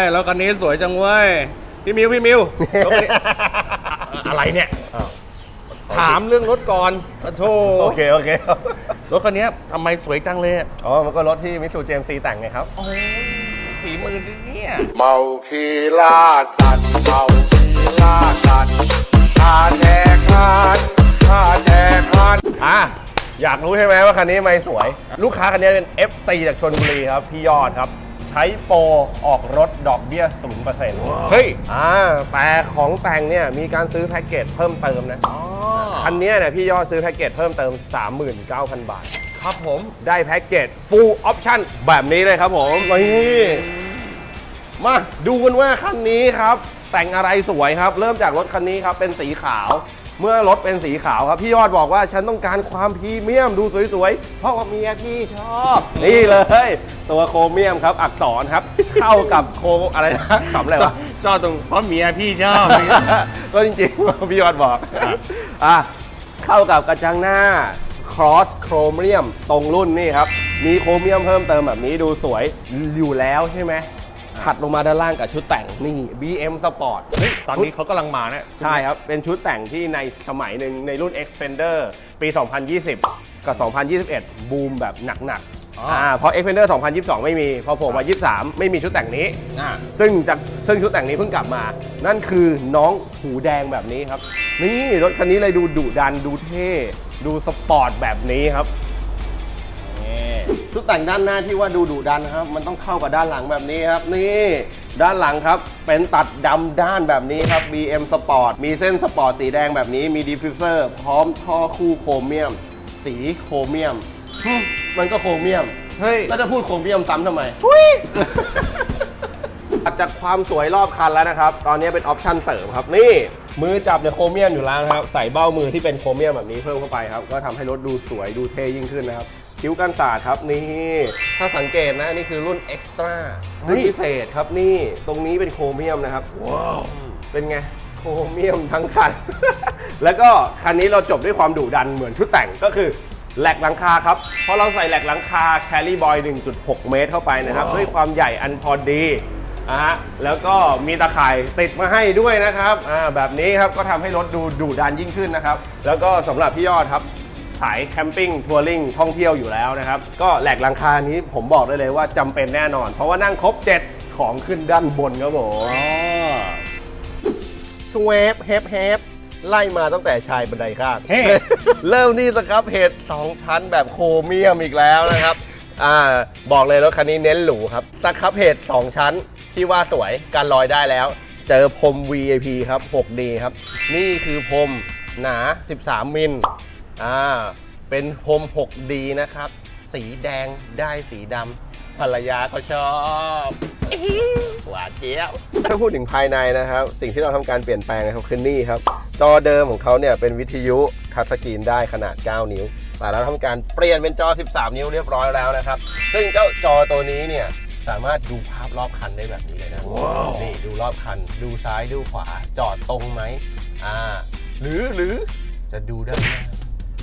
ยแล้วคันนี้สวยจังเว้ย พี่มิวพี่มิวรถคันนี้ อะไรเนี่ยอ้าวถามเรื่องรถก่อนโอ้โธโอเค โอเค รถคันนี้ทำไมสวยจังเลยอะอ๋อ มันก็รถที่มิสูเจมซีแต่งไงครับโอ้ยฝีมือดิเนี่ย เมาคีล่าสัตว์เมาคีล่าสัตว์ข้าแจกทานข้าแจกทานอะ อยากรู้ใช่ไหมว่าคันนี้ไม่สวย ลูกค้าคันนี้เป็น FC จากชนบุรีครับ พี่ยอดครับ ใช้โปรออกรถดอกเบี้ย0%เฮ้ย อ่าแต่ของแต่งเนี่ยมีการซื้อแพ็กเกจเพิ่มเติมนะอ๋อคันนี้เนี่ยพี่ยอดซื้อแพ็กเกจเพิ่มเติม 39,000 บาท ครับผม ได้แพ็กเกจ full option แบบนี้เลยครับผมนี่มาดูกันว่าคันนี้ครับ แต่งอะไรสวยครับ เริ่มจากรถคันนี้ครับ เป็นสีขาว เมื่อรถเป็นสีขาวครับ พี่ยอดบอกว่าฉันต้องการความพรีเมียมดูสวยๆ เพราะว่าเมียพี่ชอบ นี่เลย ตัวโครเมียมครับ อักษรครับ เข้ากับโคอะไรนะสำอะไรวะ ชอบตรงเพราะเมียพี่ชอบ ก็จริงๆ พี่ยอดบอกอะเข้ากับกระจังหน้า cross chromium ตรงรุ่นนี่ครับ มีโครเมียมเพิ่มเติมแบบนี้ดูสวยอยู่แล้วใช่ไหม ถัดลงมาด้านล่างกับชุดแต่งนี่ BM Sport เฮ้ยตอนนี้เขากำลังมาเนี่ยใช่ครับ เป็นชุดแต่งที่ในสมัยหนึ่งในรุ่น Xpander ปี 2020 กับ 2021 บูมแบบหนักๆอ๋ออ่อ่าเพราะ Xpander 2022 ไม่มี พอผมมา 23 ไม่มีชุดแต่งนี้อ่าซึ่งจากซึ่งชุดแต่งนี้เพิ่งกลับมา นั่นคือน้องหูแดงแบบนี้ครับ นี่รถคันนี้เลยดูดุดันดูเท่ ดูสปอร์ตแบบนี้ครับนี่ ชุดแต่งด้านหน้าที่ว่าดูดุดันนะครับ มันต้องเข้ากับด้านหลังแบบนี้ครับ นี่ด้านหลังครับ เป็นตัดดำด้านแบบนี้ครับ BM Sport มีเส้นสปอร์ตสีแดงแบบนี้มีดิฟฟิวเซอร์พร้อมท่อคู่โครเมียม สีโครเมียมฮึมันก็โครเมียมเฮ้ยแล้วจะพูดโครเมียมซ้ำทำไมตัดจากความสวยรอบคันแล้วนะครับ ตอนนี้เป็นออปชั่นเสริมครับ นี่ มือจับเนี่ยโครเมียมอยู่แล้วนะครับ ใส่เบ้ามือที่เป็นโครเมียมแบบนี้เพิ่มเข้าไปครับ ก็ทำให้รถดูสวยดูเท่ยิ่งขึ้นนะครับ คิ้วกันศาสตร์ครับนี่ ถ้าสังเกตนะนี่คือรุ่นเอ็กซ์ตร้าเฮ้รุ่นยพิเศษครับนี่ตรงนี้เป็นโครเมียมนะครับ ว้าว เป็นไงโครเมียมทั้งคัน แล้วก็คันนี้เราจบด้วยความดุดันเหมือนชุดแต่งก็คือแหลกหลังคาครับ เพราะเราใส่แหลกหลังคาแคล r ่บอย 1.6 เมตรเข้าไปนะครับ ด้วยความใหญ่อันพอดีอะฮะแล้วก็มีตะข่ายติดมาให้ด้วยนะครับอ่าแบบนี้ครับก็ทำให้รถดูดุดันยิ่งขึ้นนะครับ แล้วก็สำหรับพี่ยอดครับ สายแคมปิ้งทัวริงท่องเที่ยวอยู่แล้วนะครับ ก็แหลกหลังคานี้ผมบอกได้เลยว่าจำเป็นแน่นอน เพราะว่านั่งครบ 7 ของขึ้นด้านบนครับผมอ๋อสเวฟเฮฟเฮฟไล่มาตั้งแต่ชายบันไดข้าง เฮ้ เริ่มนี่สครับเหตุสองชั้นแบบโครเมียมอีกแล้วนะครับ อ่าบอกเลยรถคันนี้เน้นหรูครับสครับเหตุสองชั้นที่ว่าสวยการลอยได้แล้ว เจอพรม VIP ครับ 6D ครับ นี่คือพรมหนา 13 มิล อ่าเป็นพรม 6D นะครับ สีแดงได้สีดำภรรยาก็ชอบหวานเจี๊ยบถ้าพูดถึงภายในนะครับ สิ่งที่เราทำการเปลี่ยนแปลงนะครับคือนี่ครับ จอเดิมของเขาเนี่ยเป็นวิทยุทัชสกรีนได้ขนาด 9 นิ้วแต่เราทำการเปลี่ยนเป็นจอ 13 นิ้วเรียบร้อยแล้วนะครับ ซึ่งเจ้าจอตัวนี้เนี่ยสามารถดูภาพรอบคันได้แบบนี้เลยนะนี่ดูรอบคัน ดูซ้ายดูขวาจอดตรงไหมอ่า หรือหรือจะดูด้านหน้า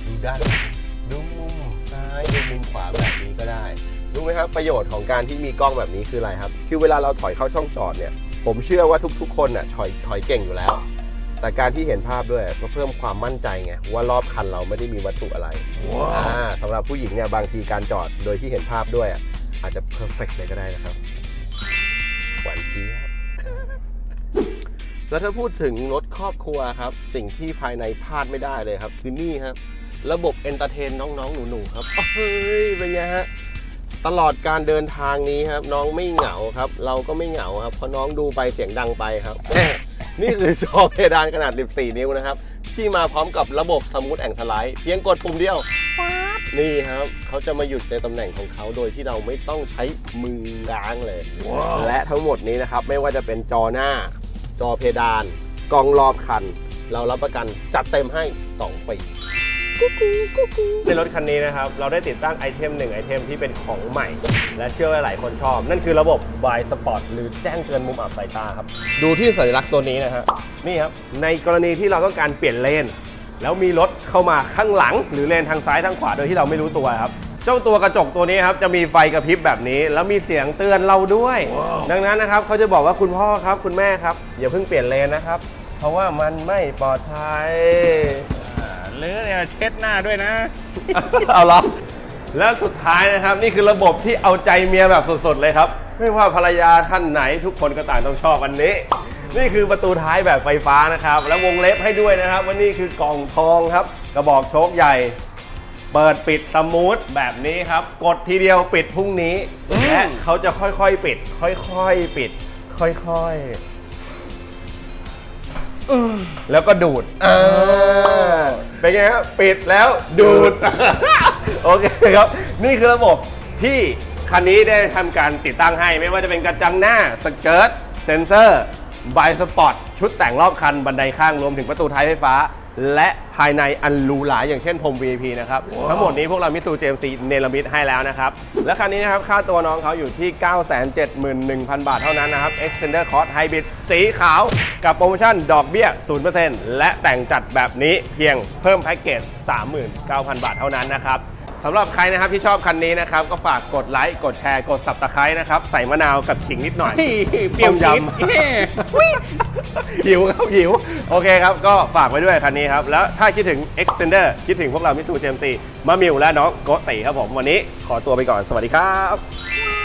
ดูด้านหลังดูมุมซ้ายดูมุมขวาแบบนี้ก็ได้รู้ไหมครับประโยชน์ของการที่มีกล้องแบบนี้คืออะไรครับ คือเวลาเราถอยเข้าช่องจอดเนี่ย ผมเชื่อว่าทุกๆ คนน่ะถอยถอยเก่งอยู่แล้ว แต่การที่เห็นภาพด้วยก็เพิ่มความมั่นใจไงว่ารอบคันเราไม่ได้มีวัตถุอะไรอ่าสำหรับผู้หญิงเนี่ยบางทีการจอดโดยที่เห็นภาพด้วยอะอาจจะเพอร์เฟกเลยก็ได้นะครับหวานเจี๊ยบแล้วถ้าพูดถึงรถครอบครัวครับ สิ่งที่ภายในพลาดไม่ได้เลยครับ คือนี่ครับ ระบบเอนเตอร์เทนน้องๆ หนูๆครับเฮ้ยเป็นไงฮะตลอดการเดินทางนี้ครับ น้องไม่เหงาครับ เราก็ไม่เหงาครับเพราะน้องดูไปเสียงดังไปครับนี่คือจอเพดานขนาด 14 นิ้วนะครับ ที่มาพร้อมกับระบบสมูทแองสไลด์เพียงกดปุ่มเดียวป๊าบนี่ครับ เขาจะมาหยุดในตำแหน่งของเขาโดยที่เราไม่ต้องใช้มือล้างเลย และทั้งหมดนี้นะครับ ไม่ว่าจะเป็นจอหน้า จอเพดานกล้องรอบคัน เรารับประกันจัดเต็มให้ 2 ปี ในรถคันนี้นะครับ เราได้ติดตั้งไอเทมหนึ่งไอเทมที่เป็นของใหม่ และเชื่อว่าหลายคนชอบ นั่นคือระบบ Y Spot หรือแจ้งเตือนมุมอับสายตาครับ ดูที่สัญลักษณ์ตัวนี้นะฮะนี่ครับ ในกรณีที่เราต้องการเปลี่ยนเลน แล้วมีรถเข้ามาข้างหลัง หรือเลนทางซ้ายทางขวาโดยที่เราไม่รู้ตัวครับเจ้าตัวกระจกตัวนี้ครับจะมีไฟกระพริบแบบนี้ แล้วมีเสียงเตือนเราด้วยดังนั้นนะครับเขาจะบอกว่าคุณพ่อครับ คุณแม่ครับ อย่าเพิ่งเปลี่ยนเลนนะครับ เพราะว่ามันไม่ปลอดภัย หรือเนี่ยเช็ดหน้าด้วยนะ เอาเหรอแล้วสุดท้ายนะครับ นี่คือระบบที่เอาใจเมียแบบสดๆเลยครับ ไม่ว่าภรรยาท่านไหนทุกคนก็ต่างต้องชอบอันนี้ นี่คือประตูท้ายแบบไฟฟ้านะครับ แล้ววงเล็บให้ด้วยนะครับว่านี่คือกล่องทองครับ กระบอกโชคใหญ่ เปิดปิดสมูทแบบนี้ครับ กดทีเดียวปิดพรุ่งนี้และเขาจะค่อยๆปิด ค่อยๆปิด ค่อยๆ แล้วก็ดูดอ่าเป็นไงครับปิดแล้วดูด โอเคครับ นี่คือระบบที่คันนี้ได้ทำการติดตั้งให้ไม่ว่าจะเป็นกระจังหน้าสเกิร์ตเซนเซอร์ไบสปอร์ตชุดแต่งรอบคันบันไดข้างรวมถึงประตูท้ายไฟฟ้า และภายในอันหรูหราอย่างเช่นพรม VIP นะครับ ทั้งหมดนี้พวกเรามิสูเจมซีเนลมิดให้แล้วนะครับ และคันนี้นะครับ ค่าตัวน้องเขาอยู่ที่ 971,000 บาทเท่านั้นนะครับ Extender Cost Hybrid สีขาว กับโปรโมชั่นดอกเบี้ย 0%และแต่งจัดแบบนี้เพียงเพิ่มแพ็กเกจ 39,000 บาทเท่านั้นนะครับ สำหรับใครนะครับที่ชอบคันนี้นะครับ ก็ฝากกดไลค์กดแชร์กด subscribe นะครับ ใส่มะนาวกับขิงนิดหน่อย เปรี้ยวต้มจี๊ดยำหิวครับหิว โอเคครับ ก็ฝากไว้ด้วยคันนี้ครับ แล้วถ้าคิดถึง Extender คิดถึงพวกเรามิสูเจมซีมามิวและน้องโกติครับผม วันนี้ขอตัวไปก่อนสวัสดีครับ